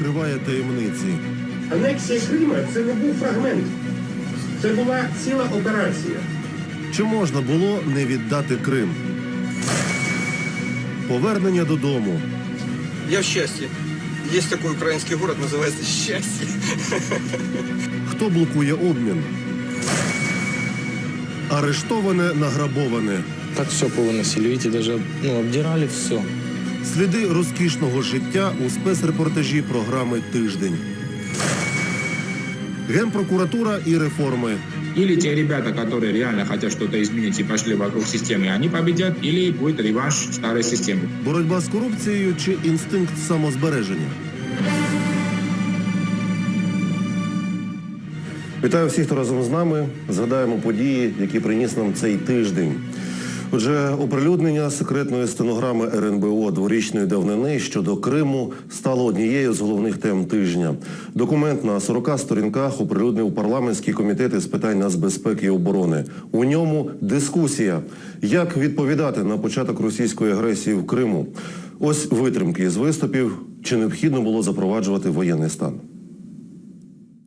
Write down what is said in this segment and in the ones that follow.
розкриває таємниці. Анексія Крима це не був фрагмент. Це була ціла операція. Чи можна було не віддати Крим? Повернення додому. Я в счастье. Есть такой украинский город, называется Счастье. Хто блокує обмін? Арештоване, награбоване. Так все повиносили. Видите, даже ну, обдирали все. Сліди розкішного життя у спецрепортажі програми Тиждень. Генпрокуратура і реформи. Или те ребята, которые реально хотят что-то изменить и пошли вокруг системы, они победят, или будет реванш старой системы. Боротьба з корупцією чи інстинкт самозбереження? Вітаю всіх, хто разом з нами. Згадаємо події, які приніс нам цей тиждень. Отже, оприлюднення секретної стенограми РНБО дворічної давнини щодо Криму стало однією з головних тем тижня. Документ на 40 сторінках оприлюднив парламентський комітет із питань нацбезпеки і оборони. У ньому дискусія, як відповідати на початок російської агресії в Криму. Ось витримки з виступів, чи необхідно було запроваджувати воєнний стан.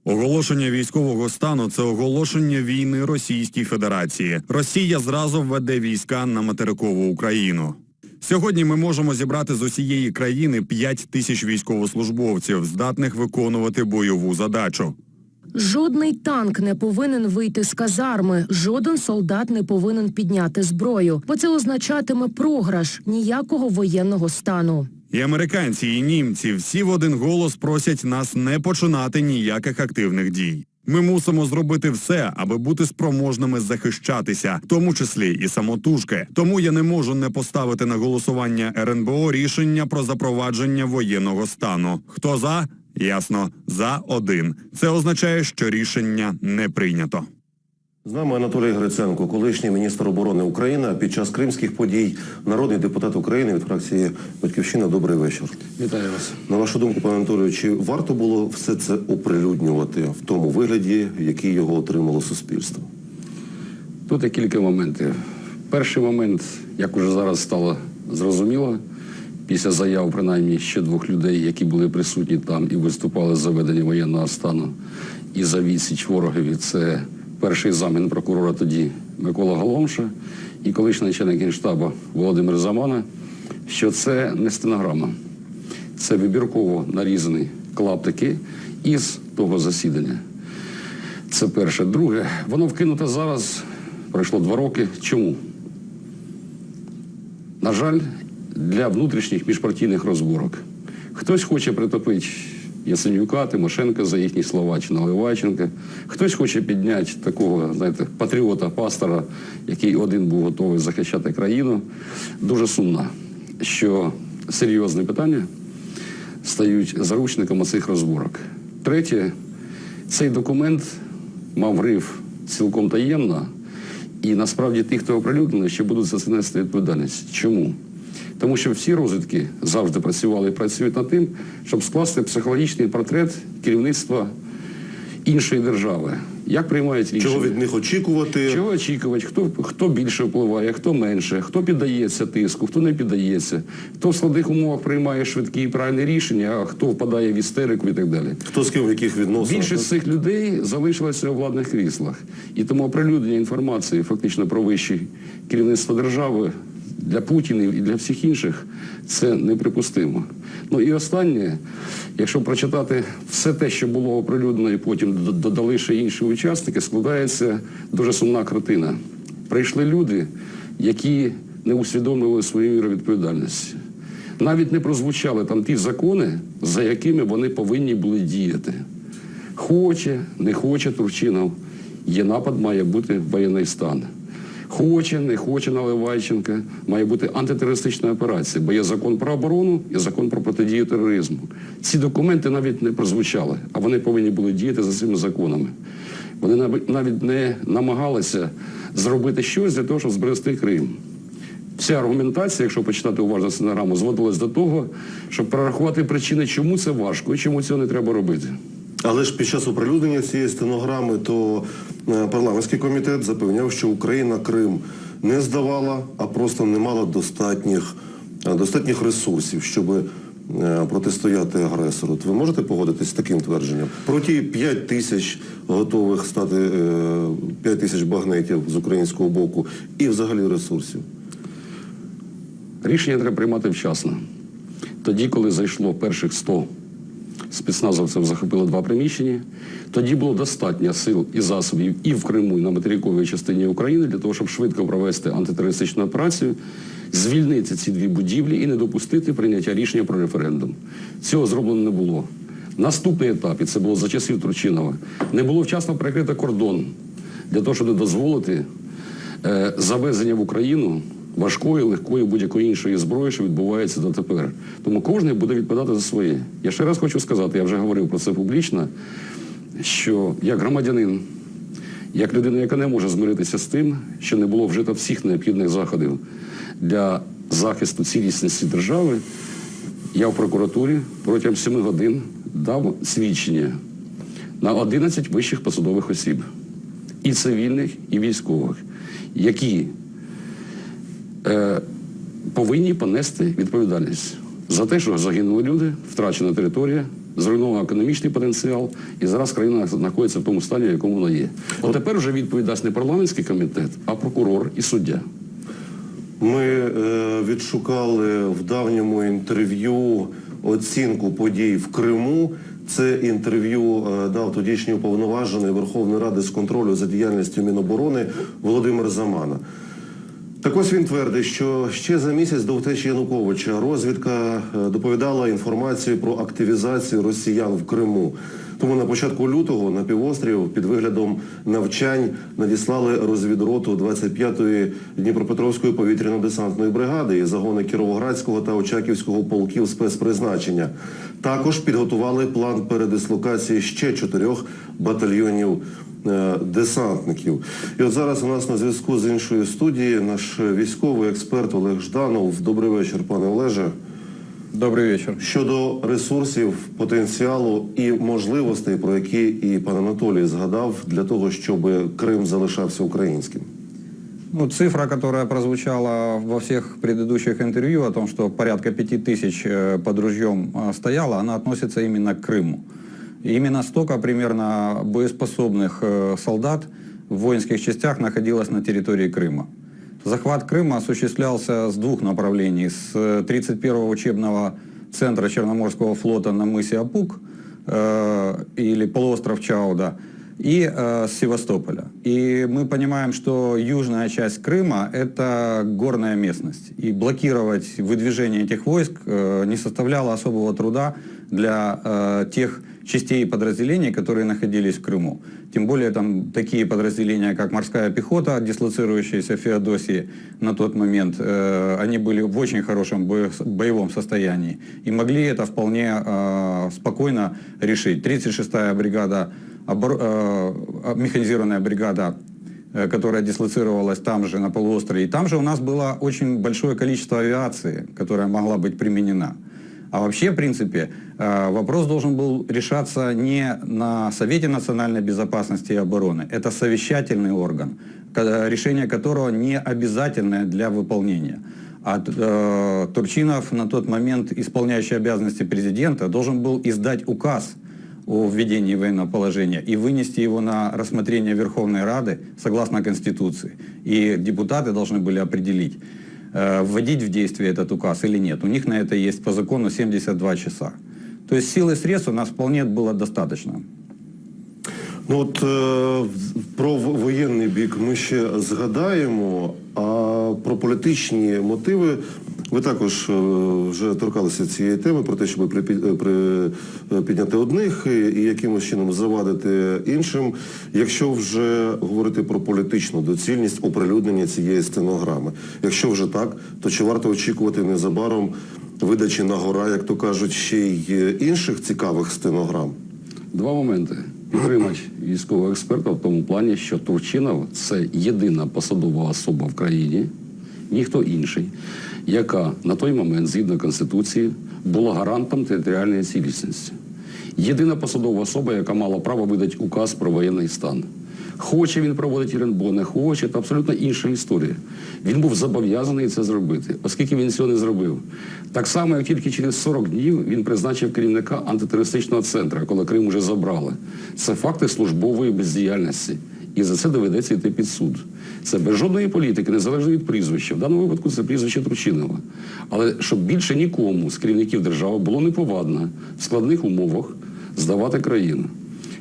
Оголошення військового стану це оголошення війни Російській Федерації. Росія зразу введе війська на материкову Україну. Сьогодні ми можемо зібрати з усієї країни 5 тисяч військовослужбовців, здатних виконувати бойову задачу. Жодний танк не повинен вийти з казарми, жоден солдат не повинен підняти зброю, бо це означатиме програш ніякого воєнного стану. І американці, і німці всі в один голос просять нас не починати ніяких активних дій. Ми мусимо зробити все, аби бути спроможними захищатися, в тому числі і самотужки. Тому я не можу не поставити на голосування РНБО рішення про запровадження воєнного стану. Хто за? Ясно, за один. Це означає, що рішення не прийнято. З нами Анатолій Гриценко, колишній міністр оборони України, під час кримських подій народний депутат України від фракції Батьківщина. Добрий вечір. Вітаю вас. На вашу думку, пане Анатолію, чи варто було все це оприлюднювати в тому вигляді, який його отримало суспільство? Тут є кілька моментів. Перший момент, як уже зараз стало зрозуміло, після заяв принаймні ще двох людей, які були присутні там і виступали за ведення воєнного стану і за відсіч ворогові, це перший замін прокурора тоді Микола Голомша і колишній начальник генштабу Володимир Замана, що це не стенограма. Це вибірково нарізані клаптики із того засідання. Це перше. Друге, воно вкинуте зараз, пройшло два роки. Чому? На жаль, для внутрішніх міжпартійних розборок. Хтось хоче притопити Яценюка, Тимошенка за їхні слова чи Наливайченка. Хтось хоче підняти такого, знаєте, патріота, пастора, який один був готовий захищати країну. Дуже сумно, що серйозне питання стають заручниками цих розборок. Третє, цей документ мав гриф цілком таємно, і насправді ті, хто оприлюднений, ще будуть за це нести відповідальність. Чому? Тому що всі розвідки завжди працювали і працюють над тим, щоб скласти психологічний портрет керівництва іншої держави. Як приймають рішення? Чого від них очікувати? Чого очікувати? Хто, хто більше впливає, хто менше, хто піддається тиску, хто не піддається, хто в складних умовах приймає швидкі і правильні рішення, а хто впадає в істерику і так далі. Хто з ким в яких відносинах? Більшість цих людей залишилася у владних кріслах. І тому оприлюднення інформації фактично про вищі керівництво держави для Путіна і для всіх інших це неприпустимо. Ну і останнє, якщо прочитати все те, що було оприлюднено, і потім додали ще інші учасники, складається дуже сумна картина. Прийшли люди, які не усвідомлювали свою міру відповідальності. Навіть не прозвучали там ті закони, за якими вони повинні були діяти. Хоче, не хоче Турчинов, є напад, має бути воєнний стан. Хоче, не хоче Наливайченка, має бути антитерористична операція, бо є закон про оборону і закон про протидію тероризму. Ці документи навіть не прозвучали, а вони повинні були діяти за цими законами. Вони навіть- не намагалися зробити щось для того, щоб зберегти Крим. Вся аргументація, якщо почитати уважно стенограму, зводилась до того, щоб прорахувати причини, чому це важко і чому цього не треба робити. Але ж під час оприлюднення цієї стенограми, то е, парламентський комітет запевняв, що Україна Крим не здавала, а просто не мала достатніх, е, достатніх ресурсів, щоб е, протистояти агресору. Ви можете погодитись з таким твердженням? Про ті 5 тисяч готових стати е, 5 тисяч багнетів з українського боку і взагалі ресурсів. Рішення треба приймати вчасно. Тоді, коли зайшло перших 100 спецназовців, захопило два приміщення, тоді було достатньо сил і засобів і в Криму, і на материковій частині України для того, щоб швидко провести антитерористичну операцію, звільнити ці дві будівлі і не допустити прийняття рішення про референдум. Цього зроблено не було. Наступний етап, і це було за часів Турчинова, не було вчасно перекрито кордон для того, щоб не дозволити е, завезення в Україну важкої, легкої, будь-якої іншої зброї, що відбувається дотепер. Тому кожен буде відповідати за своє. Я ще раз хочу сказати, я вже говорив про це публічно, що як громадянин, як людина, яка не може змиритися з тим, що не було вжито всіх необхідних заходів для захисту цілісності держави, я в прокуратурі протягом 7 годин дав свідчення на 11 вищих посадових осіб, і цивільних, і військових, які е, повинні понести відповідальність за те, що загинули люди, втрачена територія, зруйнований економічний потенціал, і зараз країна знаходиться в тому стані, в якому вона є. От тепер вже відповідь дасть не парламентський комітет, а прокурор і суддя. Ми е, відшукали в давньому інтерв'ю оцінку подій в Криму. Це інтерв'ю е, дав тодішній уповноважений Верховної Ради з контролю за діяльністю Міноборони Володимир Замана. Так ось він твердить, що ще за місяць до втечі Януковича розвідка е, доповідала інформацію про активізацію росіян в Криму. Тому на початку лютого на півострів під виглядом навчань надіслали розвідроту 25-ї Дніпропетровської повітряно-десантної бригади і загони Кіровоградського та Очаківського полків спецпризначення. Також підготували план передислокації ще чотирьох батальйонів десантників. І от зараз у нас на зв'язку з іншої студії наш військовий експерт Олег Жданов. Добрий вечір, пане Олеже. Добрый вечер. Щодо ресурсів, потенціалу і можливостей, про які і пан Анатолій згадав, для того, щоб Крим залишався українським. Ну, цифра, которая прозвучала во всех предыдущих интервью о том, что порядка пяти тысяч э, под ружьем э, стояло, она относится именно к Крыму. Именно столько примерно боеспособных э, солдат в воинских частях находилось на территории Крыма. Захват Крыма осуществлялся с двух направлений. С э, 31-го учебного центра Черноморского флота на мысе Апук э, или полуостров Чауда и э, с Севастополя. И мы понимаем, что южная часть Крыма – это горная местность. И блокировать выдвижение этих войск э, не составляло особого труда для э, тех частей и подразделений, которые находились в Крыму. Тем более там такие подразделения, как морская пехота, дислоцирующаяся в Феодосии на тот момент, э, они были в очень хорошем бое- боевом состоянии и могли это вполне э, спокойно решить. 36-я бригада, обор- э, механизированная бригада э, которая дислоцировалась там же, на полуострове. И там же у нас было очень большое количество авиации, которая могла быть применена. А вообще, в принципе, э, вопрос должен был решаться не на Совете национальной безопасности и обороны. Это совещательный орган, решение которого не обязательное для выполнения. А э, Турчинов на тот момент, исполняющий обязанности президента, должен был издать указ о введении военного положения и вынести его на рассмотрение Верховной Рады согласно Конституции. И депутаты должны были определить, вводить в действие этот указ или нет. У них на это есть по закону 72 часа. То есть сил и средств у нас вполне было достаточно. Ну от е, про в- воєнний бік ми ще згадаємо, а про політичні мотиви ви також е, вже торкалися цієї теми про те, щоб е, е, підняти одних і, якимось чином завадити іншим. Якщо вже говорити про політичну доцільність оприлюднення цієї стенограми, якщо вже так, то чи варто очікувати незабаром видачі на гора, як то кажуть, ще й інших цікавих стенограм? Два моменти. Підтримач військового експерта в тому плані, що Турчинов це єдина посадова особа в країні, ніхто інший, яка на той момент, згідно Конституції, була гарантом територіальної цілісності. Єдина посадова особа, яка мала право видати указ про воєнний стан. Хоче він проводити РНБО, не хоче, це абсолютно інша історія. Він був зобов'язаний це зробити, оскільки він цього не зробив. Так само, як тільки через 40 днів він призначив керівника антитерористичного центру, коли Крим вже забрали. Це факти службової бездіяльності. І за це доведеться йти під суд. Це без жодної політики, незалежно від прізвища. В даному випадку це прізвище Тручинова. Але щоб більше нікому з керівників держави було неповадно в складних умовах здавати країну.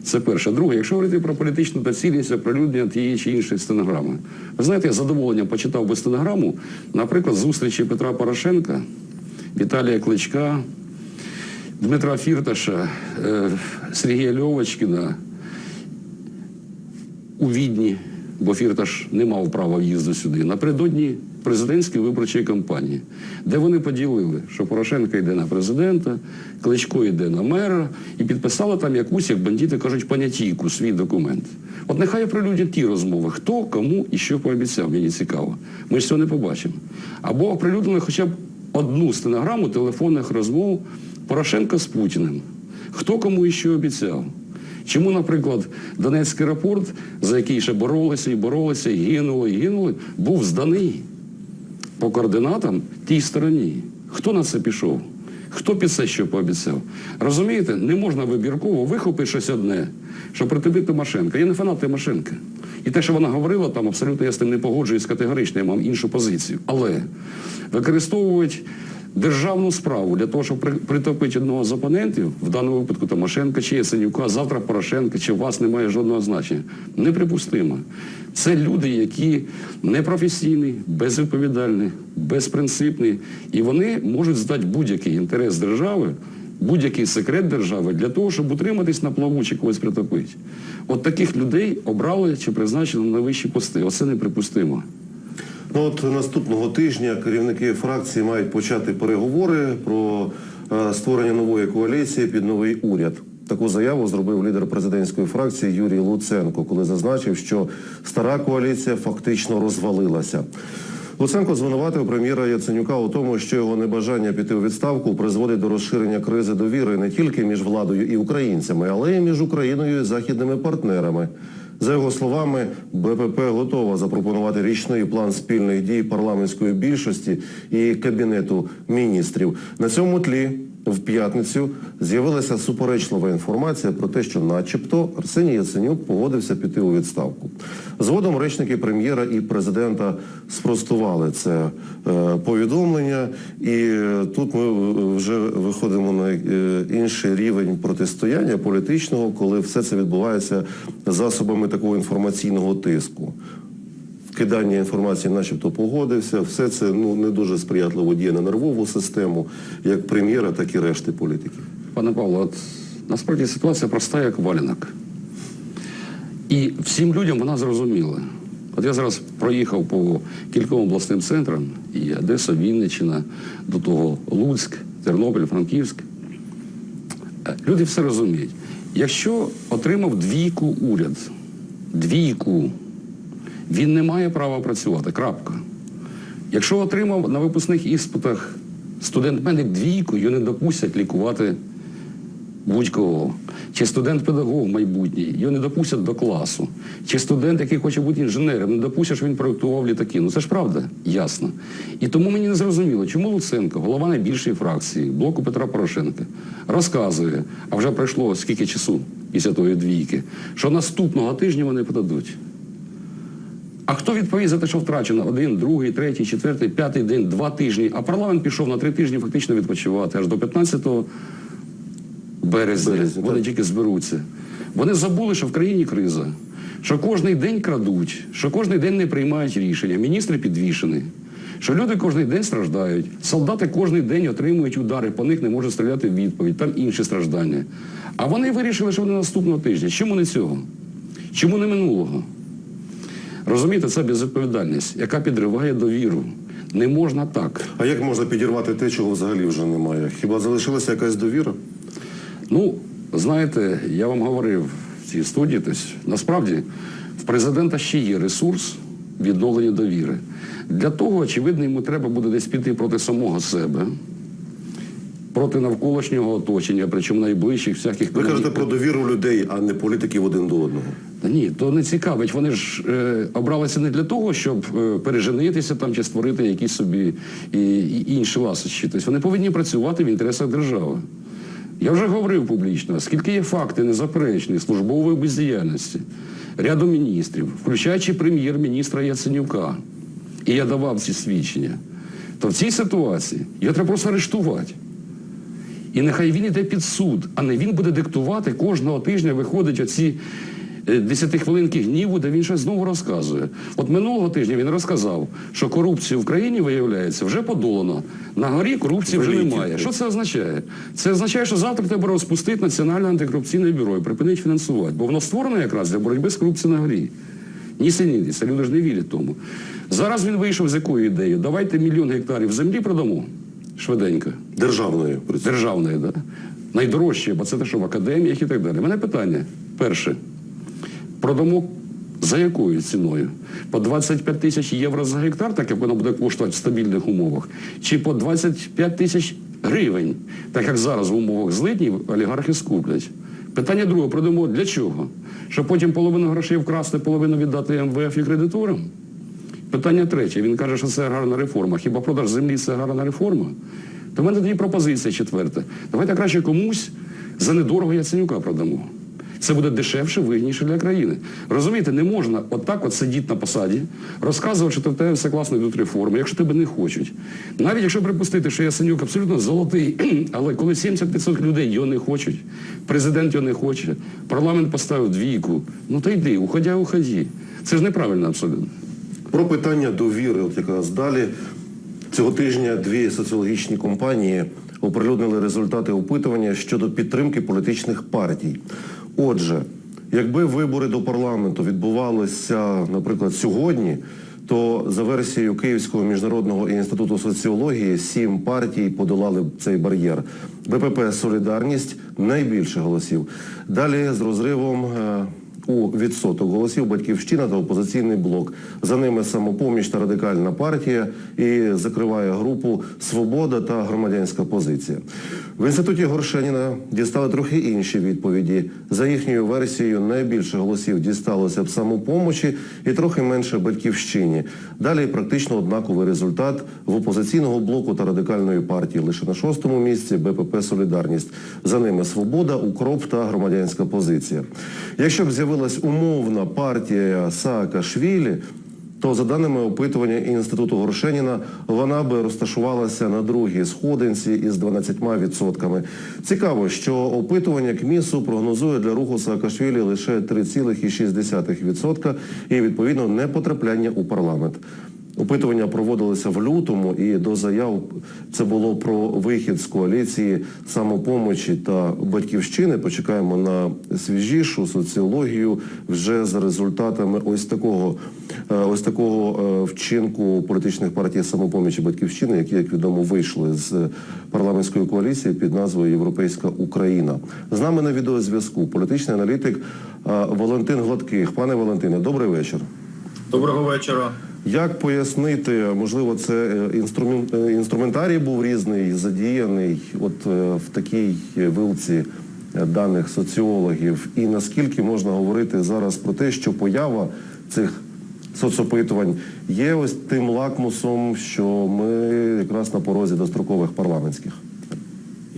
Це перше. Друге, якщо говорити про політичну доцільність оприлюднення тієї чи іншої стенограми. Ви знаєте, я з задоволенням почитав би стенограму, наприклад, зустрічі Петра Порошенка, Віталія Кличка, Дмитра Фірташа, е, Сергія Льовочкіна, у Відні, бо Фірташ не мав права в'їзду сюди, напередодні президентської виборчої кампанії, де вони поділили, що Порошенко йде на президента, Кличко йде на мера, і підписали там якусь, як бандити кажуть, понятійку, свій документ. От нехай оприлюднять ті розмови, хто, кому і що пообіцяв, мені цікаво. Ми ж цього не побачимо. Або оприлюднили хоча б одну стенограму телефонних розмов Порошенка з Путіним. Хто кому і що обіцяв. Чому, наприклад, Донецький аеропорт, за який ще боролися і боролися, і гинули, і гинули, був зданий по координатам тій стороні? Хто на це пішов? Хто під це що пообіцяв? Розумієте, не можна вибірково вихопити щось одне, що проти Тимошенка. Я не фанат Тимошенка. І те, що вона говорила, там абсолютно я з тим не погоджуюсь категорично, я мав іншу позицію. Але використовують державну справу для того, щоб притопити одного з опонентів, в даному випадку Тимошенка чи Яценюка, завтра Порошенка, чи вас немає жодного значення. Неприпустимо. Це люди, які непрофесійні, безвідповідальні, безпринципні, і вони можуть здати будь-який інтерес держави, будь-який секрет держави для того, щоб утриматись на плаву чи когось притопити. От таких людей обрали чи призначили на вищі пости. Оце неприпустимо. Ну от наступного тижня керівники фракції мають почати переговори про е, створення нової коаліції під новий уряд. Таку заяву зробив лідер президентської фракції Юрій Луценко, коли зазначив, що стара коаліція фактично розвалилася. Луценко звинуватив прем'єра Яценюка у тому, що його небажання піти у відставку призводить до розширення кризи довіри не тільки між владою і українцями, але й між Україною і західними партнерами. За його словами, БПП готова запропонувати річний план спільних дій парламентської більшості і кабінету міністрів. На цьому тлі в п'ятницю з'явилася суперечлива інформація про те, що, начебто, Арсеній Яценюк погодився піти у відставку. Згодом речники прем'єра і президента спростували це е, повідомлення, і е, тут ми е, вже виходимо на інший рівень протистояння політичного, коли все це відбувається засобами такого інформаційного тиску. Кидання інформації, начебто, погодився. Все це ну не дуже сприятливо діє на нервову систему, як прем'єра, так і решти політиків. Пане Павло, от насправді ситуація проста, як валянок. І всім людям вона зрозуміла. От я зараз проїхав по кільком обласним центрам, і Одеса, Вінниччина, до того Луцьк, Тернопіль, Франківськ. Е, Люди все розуміють. Якщо отримав двійку уряд, двійку, він не має права працювати. Крапка. Якщо отримав на випускних іспитах студент-медик двійку, його не допустять лікувати будь-кого. Чи студент-педагог майбутній, його не допустять до класу. Чи студент, який хоче бути інженером, не допустять, що він проєктував літаки. Ну це ж правда, ясно. І тому мені не зрозуміло, чому Луценко, голова найбільшої фракції, блоку Петра Порошенка, розказує, а вже пройшло скільки часу після тої двійки, що наступного тижня вони подадуть. А хто відповість за те, що втрачено один, другий, третій, четвертий, п'ятий день, два тижні, а парламент пішов на три тижні фактично відпочивати аж до 15 березня. Березня, Вони так. тільки зберуться. Вони забули, що в країні криза, що кожний день крадуть, що кожний день не приймають рішення, міністри підвішені, що люди кожний день страждають, солдати кожний день отримують удари, по них не можуть стріляти в відповідь, там інші страждання. А вони вирішили, що вони наступного тижня. Чому не цього? Чому не минулого? Розумієте, це безвідповідальність, яка підриває довіру. Не можна так. А як можна підірвати те, чого взагалі вже немає? Хіба залишилася якась довіра? Ну, знаєте, я вам говорив в цій студії, тобто, насправді в президента ще є ресурс відновлення довіри. Для того, очевидно, йому треба буде десь піти проти самого себе, проти навколишнього оточення, причому найближчих всяких Ви кажете про довіру людей, а не політиків один до одного. Та ні, то не цікавить. Вони ж е, обралися не для того, щоб е, переженитися там чи створити якісь собі і, і інші ласощі. Тобто вони повинні працювати в інтересах держави. Я вже говорив публічно, скільки є факти незаперечні службової бездіяльності ряду міністрів, включаючи прем'єр-міністра Яценюка. І я давав ці свідчення. То в цій ситуації його треба просто арештувати. І нехай він йде під суд, а не він буде диктувати кожного тижня виходить оці е, 10 гніву, де він щось знову розказує. От минулого тижня він розказав, що корупцію в країні, виявляється, вже подолано. На горі корупції вже немає. Що це означає? Це означає, що завтра треба розпустити Національне антикорупційне бюро і припинити фінансувати. Бо воно створено якраз для боротьби з корупцією на горі. Ні сині, це люди ж не вірять тому. Зараз він вийшов з якою ідеєю? Давайте мільйон гектарів землі продамо швиденько Державною державної, да? найдорожче, бо це те, що в академіях і так далі. У мене питання. Перше. Продамо за якою ціною? По 25 тисяч євро за гектар, так як воно буде коштувати в стабільних умовах, чи по 25 тисяч гривень, так як зараз в умовах злитнів олігархи скуплять. Питання друге, продамо для чого? Щоб потім половину грошей вкрасти, половину віддати МВФ і кредиторам? Питання третє. Він каже, що це гарна реформа. Хіба продаж землі це гарна реформа? То в мене тоді пропозиція четверта. Давайте краще комусь за недорого Яценюка продамо. Це буде дешевше, вигідніше для країни. Розумієте, не можна отак от сидіти на посаді, розказувати, що в тебе все класно йдуть реформи, якщо тебе не хочуть. Навіть якщо припустити, що Яценюк абсолютно золотий, але коли 70% людей його не хочуть, президент його не хоче, парламент поставив двійку, ну то йди, уходя, уході. Це ж неправильно абсолютно. Про питання довіри, от якраз далі. Цього тижня дві соціологічні компанії оприлюднили результати опитування щодо підтримки політичних партій. Отже, якби вибори до парламенту відбувалися, наприклад, сьогодні, то за версією Київського міжнародного інституту соціології сім партій подолали б цей бар'єр. БПП Солідарність найбільше голосів. Далі з розривом. У відсоток голосів Батьківщина та опозиційний блок. За ними самопоміч та радикальна партія і закриває групу Свобода та громадянська позиція. В інституті Горшеніна дістали трохи інші відповіді. За їхньою версією, найбільше голосів дісталося б самопомочі і трохи менше батьківщині. Далі практично однаковий результат в опозиційного блоку та радикальної партії. Лише на шостому місці БПП Солідарність. За ними Свобода, Укроп та громадянська позиція. Якщо б з'явилась умовна партія Саакашвілі, то за даними опитування Інституту Горшеніна, вона би розташувалася на другій сходинці із 12%. Цікаво, що опитування КМІСу прогнозує для руху Саакашвілі лише 3,6% і відповідно не потрапляння у парламент. Опитування проводилися в лютому, і до заяв це було про вихід з коаліції самопомочі та батьківщини. Почекаємо на свіжішу соціологію вже за результатами ось такого, е, ось такого е, вчинку політичних партій самопомічі батьківщини, які, як відомо, вийшли з парламентської коаліції під назвою Європейська Україна. З нами на відеозв'язку політичний аналітик е, Валентин Гладких. Пане Валентине, добрий вечір. Доброго вечора. Як пояснити, можливо, це е, інструмент, е, інструментарій був різний, задіяний от е, в такій вилці даних соціологів, і наскільки можна говорити зараз про те, що поява цих соцопитувань є ось тим лакмусом, що ми якраз на порозі дострокових парламентських?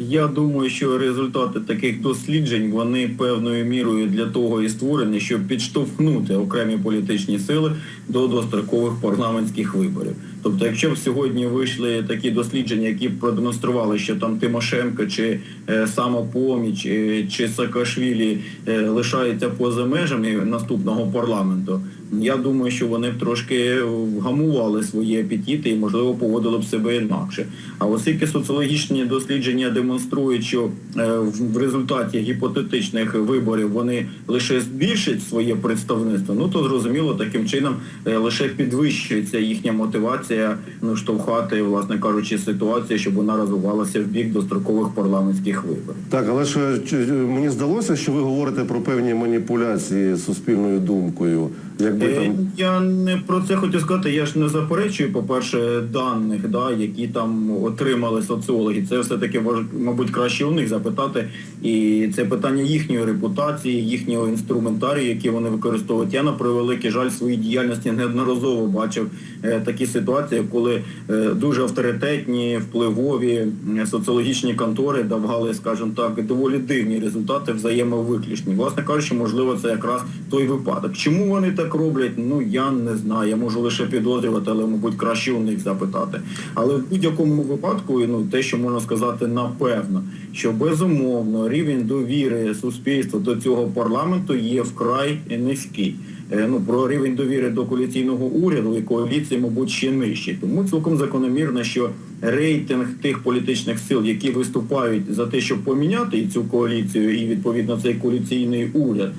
Я думаю, що результати таких досліджень вони певною мірою для того і створені, щоб підштовхнути окремі політичні сили до дострокових парламентських виборів. Тобто, якщо б сьогодні вийшли такі дослідження, які б продемонстрували, що там Тимошенко чи е, самопоміч е, чи Саакашвілі е, лишаються поза межами наступного парламенту, я думаю, що вони б трошки вгамували свої апетити і, можливо, поводили б себе інакше. А оскільки соціологічні дослідження демонструють, що е, в результаті гіпотетичних виборів вони лише збільшать своє представництво, ну то зрозуміло, таким чином е, лише підвищується їхня мотивація ну, штовхати, власне кажучи, ситуацію, щоб вона розвивалася в бік дострокових парламентських виборів. Так, але ж е, мені здалося, що ви говорите про певні маніпуляції суспільною думкою. Якби Е, там Я не про це хотів сказати. Я ж не заперечую, по-перше, даних, да, які там отримали соціологи. Це все-таки мабуть краще у них запитати. І це питання їхньої репутації, їхнього інструментарію, який вони використовують. Я на превеликий жаль в своїй діяльності неодноразово бачив е, такі ситуації, коли е, дуже авторитетні, впливові соціологічні контори давали, скажімо так, доволі дивні результати взаємовиключні. Власне кажучи, можливо, це якраз той випадок. Чому вони так роблять? Ну я не знаю. Я можу лише підозрювати, але мабуть краще у них запитати. Але в будь-якому випадку, ну те, що можна сказати напевно, що безумовно рівень довіри суспільства до цього парламенту є вкрай низький. Е, Ну, про рівень довіри до коаліційного уряду і коаліції, мабуть, ще нижчий. Тому цілком закономірно, що рейтинг тих політичних сил, які виступають за те, щоб поміняти і цю коаліцію, і відповідно цей коаліційний уряд,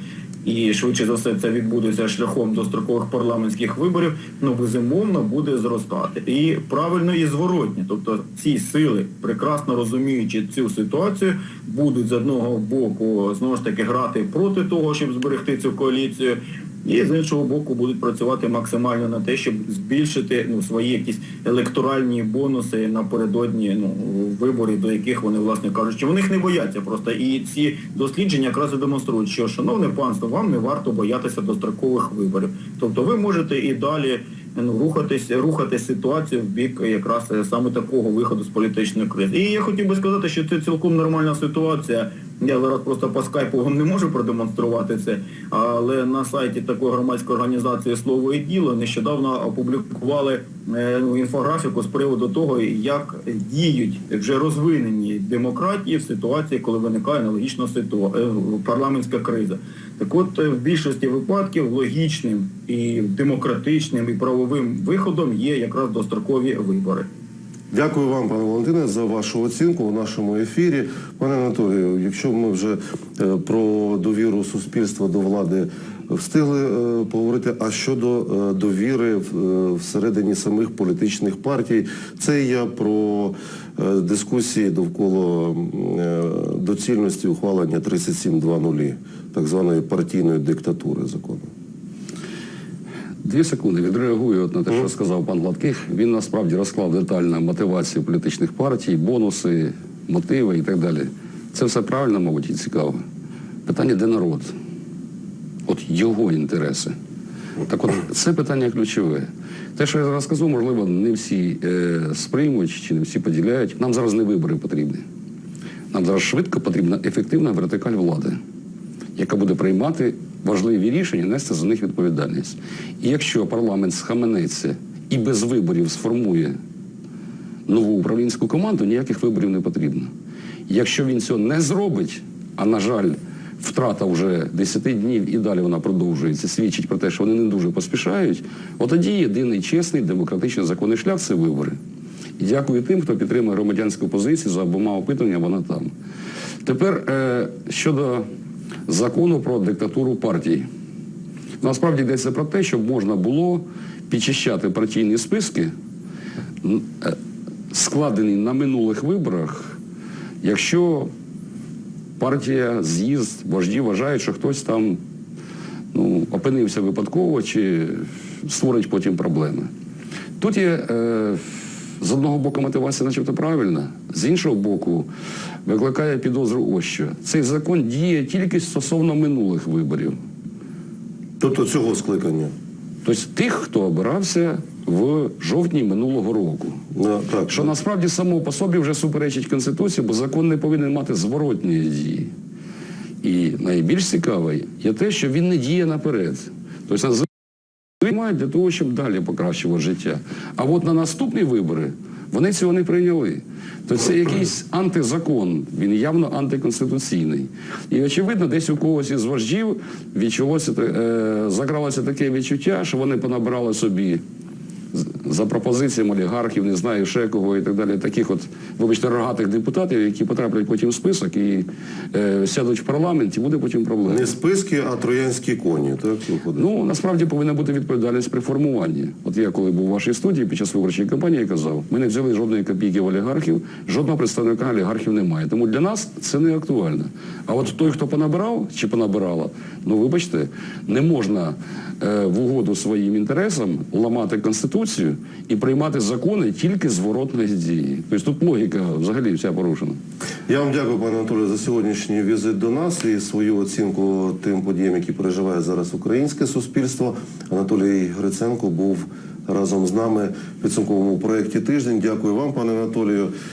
і швидше за все це відбудеться шляхом дострокових парламентських виборів, ну безумовно буде зростати. І правильно і зворотні. Тобто ці сили, прекрасно розуміючи цю ситуацію, будуть з одного боку знову ж таки грати проти того, щоб зберегти цю коаліцію. І з іншого боку будуть працювати максимально на те, щоб збільшити ну, свої якісь електоральні бонуси напередодні ну, виборів, до яких вони, власне кажучи, вони їх не бояться просто. І ці дослідження якраз і демонструють, що, шановне панство, вам не варто боятися дострокових виборів. Тобто ви можете і далі ну, рухатись, рухати ситуацію в бік якраз саме такого виходу з політичної кризи. І я хотів би сказати, що це цілком нормальна ситуація. Я зараз просто по скайпу вам не можу продемонструвати це, але на сайті такої громадської організації Слово і діло нещодавно опублікували е, ну, інфографіку з приводу того, як діють вже розвинені демократії в ситуації, коли виникає аналогічна ситуація, парламентська криза. Так от е, в більшості випадків логічним і демократичним і правовим виходом є якраз дострокові вибори. Дякую вам, пане Валентине, за вашу оцінку у нашому ефірі. Пане Анатолію, якщо ми вже е, про довіру суспільства до влади встигли е, поговорити, а щодо е, довіри всередині самих політичних партій, це я про дискусії довкола доцільності ухвалення 37.2.0, так званої партійної диктатури закону. Дві секунди відреагую от на те, що сказав пан Гладких. Він насправді розклав детально мотивацію політичних партій, бонуси, мотиви і так далі. Це все правильно, мабуть, і цікаво. Питання, де народ? От його інтереси. Так от це питання ключове. Те, що я зараз скажу, можливо, не всі е, сприймуть чи не всі поділяють. Нам зараз не вибори потрібні. Нам зараз швидко потрібна ефективна вертикаль влади, яка буде приймати важливі рішення, нести за них відповідальність. І якщо парламент схаменеться і без виборів сформує нову управлінську команду, ніяких виборів не потрібно. Якщо він цього не зробить, а на жаль, втрата вже 10 днів і далі вона продовжується, свідчить про те, що вони не дуже поспішають, от тоді єдиний чесний демократичний законний шлях це вибори. І дякую тим, хто підтримує громадянську позицію за обома опитуваннями, вона там. Тепер е, щодо закону про диктатуру партій. Насправді йдеться про те, щоб можна було підчищати партійні списки, е, складені на минулих виборах, якщо партія, з'їзд, вожді вважають, що хтось там ну, опинився випадково чи створить потім проблеми. Тут є е, з одного боку мотивація начебто правильна, з іншого боку, викликає підозру ось що. Цей закон діє тільки стосовно минулих виборів. Тобто цього скликання. Тобто тих, хто обирався в жовтні минулого року. Ну, так. Що насправді само по собі вже суперечить Конституції, бо закон не повинен мати зворотньої дії. І найбільш цікаве є те, що він не діє наперед. Тобто приймають для того, щоб далі покращувати життя. А от на наступні вибори вони цього не прийняли. То це якийсь антизакон, він явно антиконституційний. І очевидно, десь у когось із вождів відчулося, е, закралося таке відчуття, що вони понабрали собі за пропозиціями олігархів, не знаю, ще кого і так далі, таких от, вибачте, рогатих депутатів, які потраплять потім в список і е, сядуть в парламент, і буде потім проблема. Не списки, а троянські коні, так? Ну, насправді повинна бути відповідальність при формуванні. От я коли був у вашій студії під час виборчої кампанії казав, ми не взяли жодної копійки в олігархів, жодного представника олігархів немає. Тому для нас це не актуально. А от той, хто понабирав чи понабирала, ну вибачте, не можна в угоду своїм інтересам ламати конституцію і приймати закони тільки зворотної дії. Тобто тут логіка взагалі вся порушена. Я вам дякую, пане Анатолію, за сьогоднішній візит до нас і свою оцінку тим подіям, які переживає зараз українське суспільство. Анатолій Гриценко був разом з нами в підсумковому проєкті тиждень. Дякую вам, пане Анатолію.